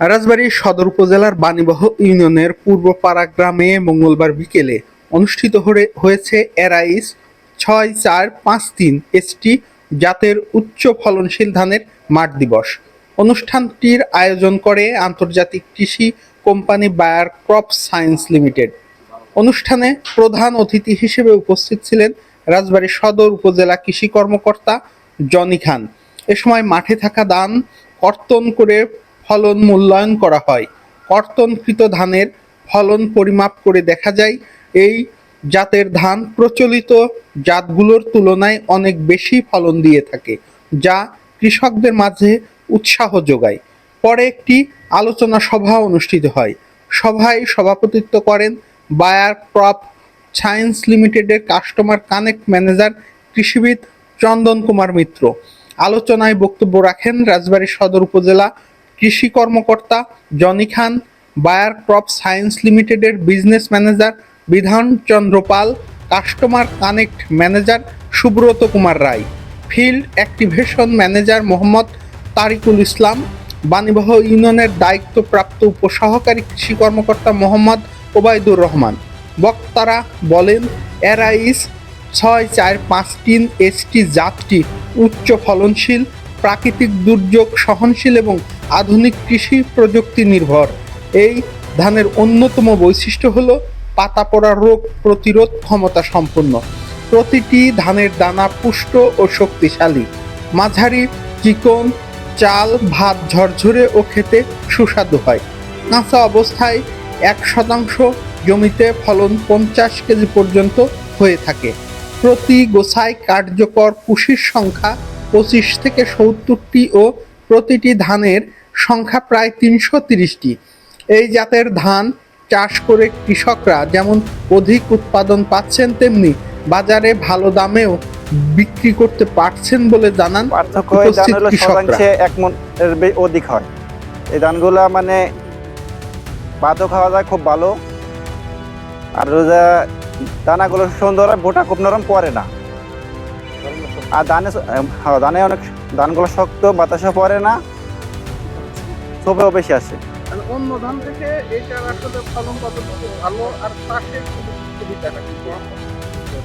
রাজবাড়ী সদর উপজেলার বাণীবহ ইউনিয়নের পূর্বপাড়া গ্রামে মঙ্গলবার বিকেলে অনুষ্ঠিত হয়েছে এরাইস ছয় চার পাঁচ তিন এসটি জাতের উচ্চ ফলনশীল ধানের মাঠ দিবস। অনুষ্ঠানটির আয়োজন করে আন্তর্জাতিক কৃষি company Bayer crop science limited. অনুষ্ঠানে প্রধান অতিথি হিসেবে উপস্থিত ছিলেন রাজবাড়ী সদর উপজেলা কৃষি কর্মকর্তা জনি খান। এ সময় মাঠে থাকা ধান কর্তন করে ফলন মূল্যায়ন করা হয়। কর্তনকৃত ধানের ফলন পরিমাপ করে দেখা যায়, এই জাতের ধান প্রচলিত জাতগুলোর তুলনায় অনেক বেশি ফলন দিয়ে থাকে, যা কৃষকদের মাঝে উৎসাহ যোগায়। পরে একটি আলোচনা সভা অনুষ্ঠিত হয়। সভায় সভাপতিত্ব করেন বায়ার ক্রপ সায়েন্স লিমিটেডের কাস্টমার কানেক্ট ম্যানেজার কৃষিবিদ চন্দন কুমার মিত্র। আলোচনায় বক্তব্য রাখেন রাজবাড়ী সদর উপজেলা কৃষি কর্মকর্তা Jony Khan, Bayer crop science লিমিটেডের business manager Bidhan Chandra Pal, customer connect manager Subrata Kumar Roy, field activation manager Mohammad Tariqul Islam, Banibaha ইউনিয়নের দায়িত্বপ্রাপ্ত উপসহকারী কৃষি কর্মকর্তা মোহাম্মদ ওবায়দুর রহমান। বক্তারা বলেন এরাইস ছয়, চার, পাঁচ, তিন এসটি জাতটি উচ্চ ফলনশীল, প্রাকৃতিক দুর্যোগ সহনশীল এবং আধুনিক কৃষি প্রযুক্তি নির্ভর। এই ধানের অন্যতম বৈশিষ্ট্য হল পাতা পড়া রোগ প্রতিরোধ ক্ষমতা সম্পন্ন। প্রতিটি ধানের দানা পুষ্ট ও শক্তিশালী। মাঝারি চিকন, চাল, ভাত ঝরঝরে ও খেতে সুস্বাদু হয়। কাঁচা অবস্থায় এক শতাংশ জমিতে ফলন পঞ্চাশ কেজি পর্যন্ত হয়ে থাকে। প্রতি গোছায় কার্যকর কুশির সংখ্যা পঁচিশ থেকে সত্তরটি ও প্রতিটি ধানের সংখ্যা প্রায় তিনশো তিরিশটি। এই জাতের ধান চাষ করে কৃষকরা যেমন অধিক উৎপাদন পাচ্ছেন তেমনি বাজারে ভালো দামেও বিক্রি করতে পারছেন বলে জানান শতাংশে এক অধিক হয়। এই ধানগুলো মানে ভাতও খাওয়া যায় খুব ভালো। আর রোজা দানাগুলো সুন্দর বোটা খুব নরম পড়ে না। আর ধানে হ্যাঁ ধানে অনেক ধানগুলো শক্ত বাতাসও পড়ে না। সবেও বেশি আসে অন্য ধান থেকে এটার আসলে ফলন কতটুকু? ভালো আর চাষের সুবিধাটা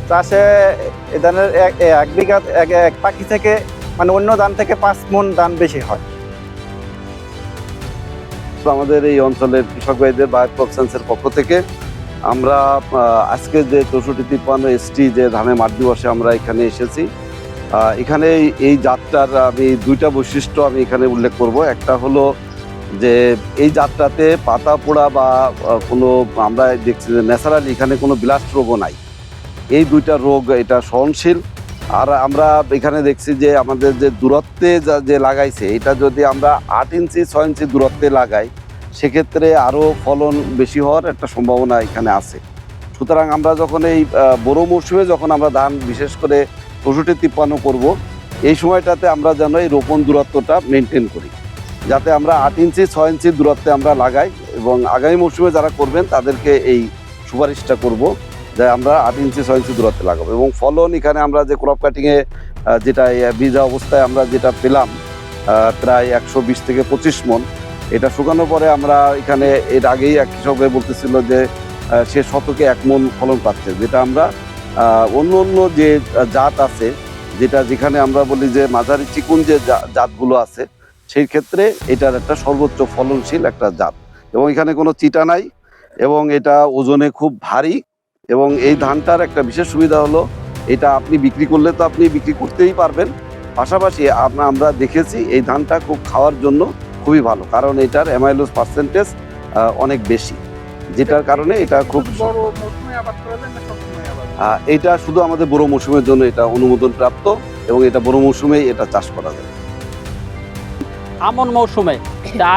চাষে এই ধানের এক এক বিঘা এক এক পাখি থেকে মানে অন্য ধান থেকে পাঁচ মন ধান বেশি হয়। তো আমাদের এই অঞ্চলের কৃষক ভাইদের বায়ো ক্রপ পক্ষ থেকে আমরা আজকে যে চৌষট্টি তিপ্পান্ন এসটি যে ধানের মাঠ দিবসে আমরা এখানে এসেছি এখানে এই- এই জাতটার আমি দুইটা বৈশিষ্ট্য আমি এখানে উল্লেখ করব। একটা হলো যে এই যাত্রাতে পাতা পোড়া বা কোনো আমরা দেখছি যে ন্যাচারালি এখানে কোনো বিলাস রোগও নাই। এই দুইটা রোগ এটা সহনশীল। আর আমরা এখানে দেখছি যে আমাদের যে দূরত্বে যা- যে লাগাইছে, এটা যদি আমরা আট ইঞ্চি, ছয় ইঞ্চি দূরত্বে লাগাই, সেক্ষেত্রে আরও ফলন বেশি হওয়ার একটা সম্ভাবনা এখানে আছে। সুতরাং আমরা যখন এই বড় মৌসুমে যখন আমরা ধান বিশেষ করে চৌষট্টি তিপ্পান্ন করব, এই সময়টাতে আমরা যেন এই রোপণ দূরত্বটা মেনটেন করি। যাতে আমরা আট ইঞ্চি, ছয় ইঞ্চি দূরত্বে আমরা লাগাই এবং আগামী মৌসুমে যারা করবেন তাদেরকে এই সুপারিশটা করব যে আমরা আট ইঞ্চি, ছয় ইঞ্চি দূরত্বে লাগাবো এবং ফলন এখানে আমরা যে ক্রপ কাটিংয়ে যেটা বীজা অবস্থায় আমরা যেটা পেলাম প্রায় একশো বিশ থেকে পঁচিশ মন, এটা শুকানোর পরে আমরা এখানে এর আগেই এক কৃষক ভাই বলতেছিল যে সে শতকে এক মন ফলন পাচ্ছে, যেটা আমরা অন্য অন্য যে জাত আছে, যেটা যেখানে আমরা বলি যে মাঝারি চিকুন যে জাতগুলো আছে সেই ক্ষেত্রে এটার একটা সর্বোচ্চ ফলনশীল একটা জাত। এবং এখানে কোনো চিটা নাই এবং এটা ওজনে খুব ভারী এবং এই ধানটার একটা বিশেষ সুবিধা হলো এটা আপনি বিক্রি করলে তো আপনি বিক্রি করতেই পারবেন। পাশাপাশি আমরা আমরা দেখেছি এই ধানটা খুব খাওয়ার জন্য খুবই ভালো কারণ এটার অ্যামাইলোজ পার্সেন্টেজ অনেক বেশি। যেটার কারণে এটা খুব এটা শুধু আমাদের বড় মৌসুমের জন্য এটা অনুমোদন প্রাপ্ত এবং এটা বড় মৌসুমেই এটা চাষ করা যায়। আমন মৌসুমে।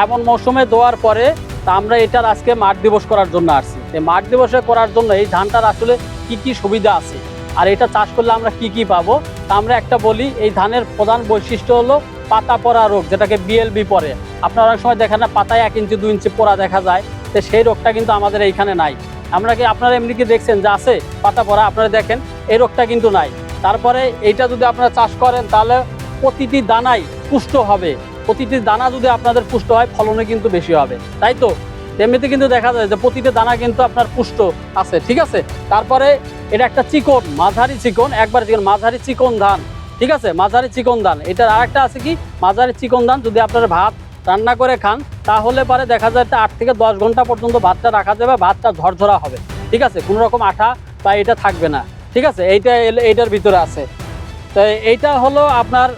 আমন মৌসুমে দেওয়ার পরে তা আমরা এটার আজকে মাঠ দিবস করার জন্য আসছি। এই মাঠ দিবসে করার জন্য এই ধানটার আসলে কি কি সুবিধা আছে? আর এটা চাষ করলে আমরা কি কি পাবো? তা আমরা একটা বলি, এই ধানের প্রধান বৈশিষ্ট্য হলো পাতা পরা রোগ, যেটাকে বিএলবি পরে আপনারা অনেক সময় দেখেন না, পাতায় এক ইঞ্চি দু ইঞ্চি পোড়া দেখা যায়। তো সেই রোগটা কিন্তু আমাদের এইখানে নাই। আমরা কি, আপনারা এমনি কি দেখছেন যে আছে পাতা পরা আপনারা দেখেন, এই রোগটা কিন্তু নাই। তারপরে এইটা যদি আপনারা চাষ করেন, তাহলে প্রতিটি দানাই পুষ্ট হবে। প্রতিটি দানা যদি আপনাদের পুষ্ট হয় ফলনে কিন্তু বেশি হবে। তাই তো? এমনিতে কিন্তু দেখা যায় যে প্রতিটি দানা কিন্তু আপনার পুষ্ট আছে, ঠিক আছে? তারপরে এটা একটা চিকন, মাঝারি চিকন, একবার চিকন, মাঝারি চিকন ধান, ঠিক আছে? মাঝারি চিকন ধান। এটার আরেকটা আছে কি? মাঝারি চিকন ধান, যদি আপনারা ভাত রান্না করে খান, তাহলে পরে দেখা যায় আট থেকে দশ ঘণ্টা পর্যন্ত ভাতটা রাখা যাবে, ভাতটা ঝরঝরা হবে, ঠিক আছে? কোনো রকম আঠা বা এটা থাকবে না, ঠিক আছে? এইটা এইটার ভিতরে আছে। এইটা হলো আপনার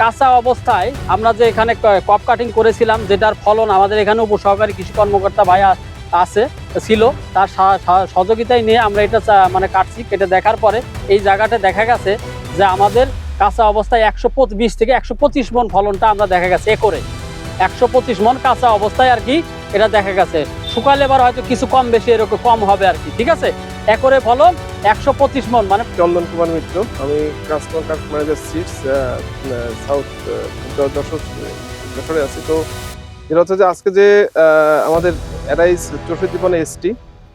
কাঁচা অবস্থায় আমরা যে এখানে কপ কাটিং করেছিলাম, যেটার ফলন আমাদের এখানে উপসহকারী কৃষি কর্মকর্তা ভাই আছে, ছিল, তার সহযোগিতায় নিয়ে আমরা এটা মানে কাটছি, কেটে দেখার পরে এই জায়গাটা দেখা গেছে যে আমাদের কাঁচা অবস্থায় একশো বিশ থেকে একশো পঁচিশ মন ফলনটা আমরা দেখা গেছে একরে। একশো পঁচিশ মন কাঁচা অবস্থায় আর কি এটা দেখা গেছে। শুকালে এবার হয়তো কিছু কম বেশি এরকম কম হবে আর কি, ঠিক আছে? একরে ফলন একশো পঁচিশ মন মানে চন্দন কুমার মিত্র, আমি কাস্টমার কার্ড ম্যানেজার সিটস সাউথ যশোর যশোরে আছি। তো এটা হচ্ছে যে আজকে যে আমাদের অ্যারাইস চৌষট্টি পানে এসটি,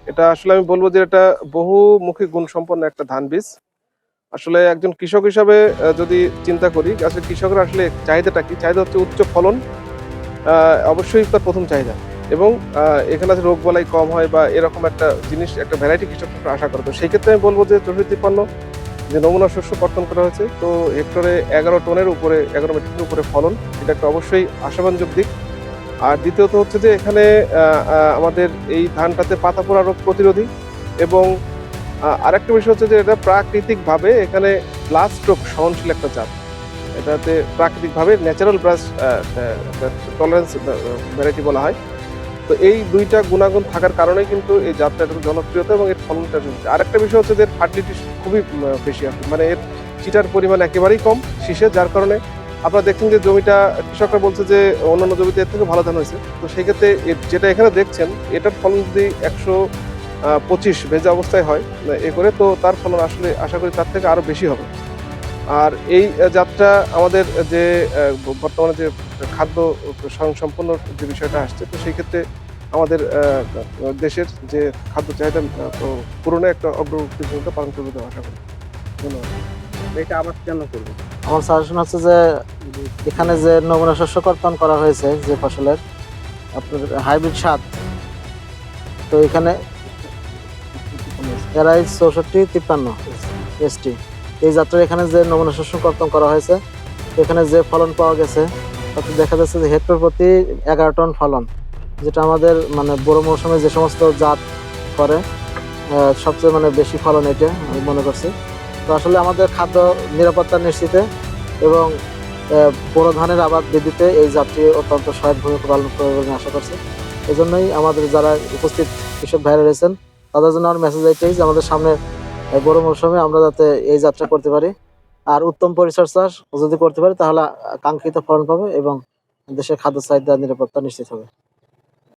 এটা আসলে আমি বলব যে এটা বহুমুখী গুণ সম্পন্ন একটা ধান বীজ। আসলে একজন কৃষক হিসাবে যদি চিন্তা করি আসলে কৃষকরা আসলে চাহিদাটা কি? চাহিদা হচ্ছে উচ্চ ফলন অবশ্যই তার প্রথম চাহিদা। এবং এখানে আছে রোগ বলাই কম হয় বা এরকম একটা জিনিস, একটা ভ্যারাইটি কৃষক আশা করে তো সেই ক্ষেত্রে আমি বলব যে চৌষট্টি তিপ্পান্ন যে নমুনা শস্য কর্তন করা হয়েছে, তো হেক্টরে এগারো টনের উপরে, এগারো মেট্রিকের উপরে ফলন, এটা একটা অবশ্যই আশাবাঞ্জক দিক। আর দ্বিতীয়ত হচ্ছে যে এখানে আমাদের এই ধানটাতে পাতা পোড়া রোগ প্রতিরোধী এবং আরেকটা বিষয় হচ্ছে যে এটা প্রাকৃতিকভাবে এখানে ব্লাস্ট স্ট্রোক সহনশীল একটা জাত। এটাতে প্রাকৃতিকভাবে ন্যাচারাল ব্রাস টলারেন্স ভ্যারাইটি বলা হয়। তো এই দুইটা গুণাগুণ থাকার কারণে কিন্তু এই জাতটা এত জনপ্রিয়তা এবং এর ফলনটা বেশি। আরেকটা বিষয় হচ্ছে যে এর ফার্টিলিটি খুবই বেশি আছে মানে এর চিটার পরিমাণ একেবারেই কম শীষে, যার কারণে আপনারা দেখছেন যে জমিটা, কৃষকরা বলছে যে অন্যান্য জমিতে এর থেকে ভালো ধান হয়েছে। তো সেই ক্ষেত্রে যেটা এখানে দেখছেন, এটার ফলন যদি একশো পঁচিশ ভেজা অবস্থায় হয়, এ করে, তো তার ফলন আসলে আশা করি তার থেকে আরও বেশি হবে। আর এই যাত্রা আমাদের যে বর্তমানে যে খাদ্য স্বয়ংসম্পন্ন যে বিষয়টা আসছে তো সেই ক্ষেত্রে আমাদের দেশের যে খাদ্য চাহিদা আহ, প- পূরণে একটা অগ্রগতি ভূমিকা পালন করবে বলে আশা করি। ধন্যবাদ। এটা আবার কেন করব? আমার সাজেশন হচ্ছে যে এখানে যে নমুনা শস্য কর্তন করা হয়েছে যে ফসলের আপনার হাইব্রিড সাত তো এখানে এরাই চৌষট্টি তিপ্পান্ন এসটি এই যাত্রার এখানে যে নমুনা শস্য কর্তন করা হয়েছে, এখানে যে ফলন পাওয়া গেছে তাতে দেখা যাচ্ছে যে হেক্টর প্রতি এগারো টন ফলন, যেটা আমাদের মানে বড় মৌসুমে যে সমস্ত জাত করে সবচেয়ে মানে বেশি ফলন এটা আমি মনে করছি। তো আসলে আমাদের খাদ্য নিরাপত্তা নিশ্চিতে এবং বোরো ধানের আবাদ বৃদ্ধিতে এই যাত্রী অত্যন্ত সহায়ক ভূমিকা পালন করবে বলে আশা করছি। এই জন্যই আমাদের যারা উপস্থিত কৃষক ভাইরা রয়েছেন, তাদের জন্য আমার মেসেজ এইটাই যে আমাদের সামনে বড় মৌসুমে আমরা যাতে এই যাত্রা করতে পারি। আর উত্তম পরিচর্যা যদি করতে পারি, তাহলে কাঙ্ক্ষিত ফলন পাবে এবং দেশের খাদ্য চাহিদা নিরাপত্তা নিশ্চিত হবে।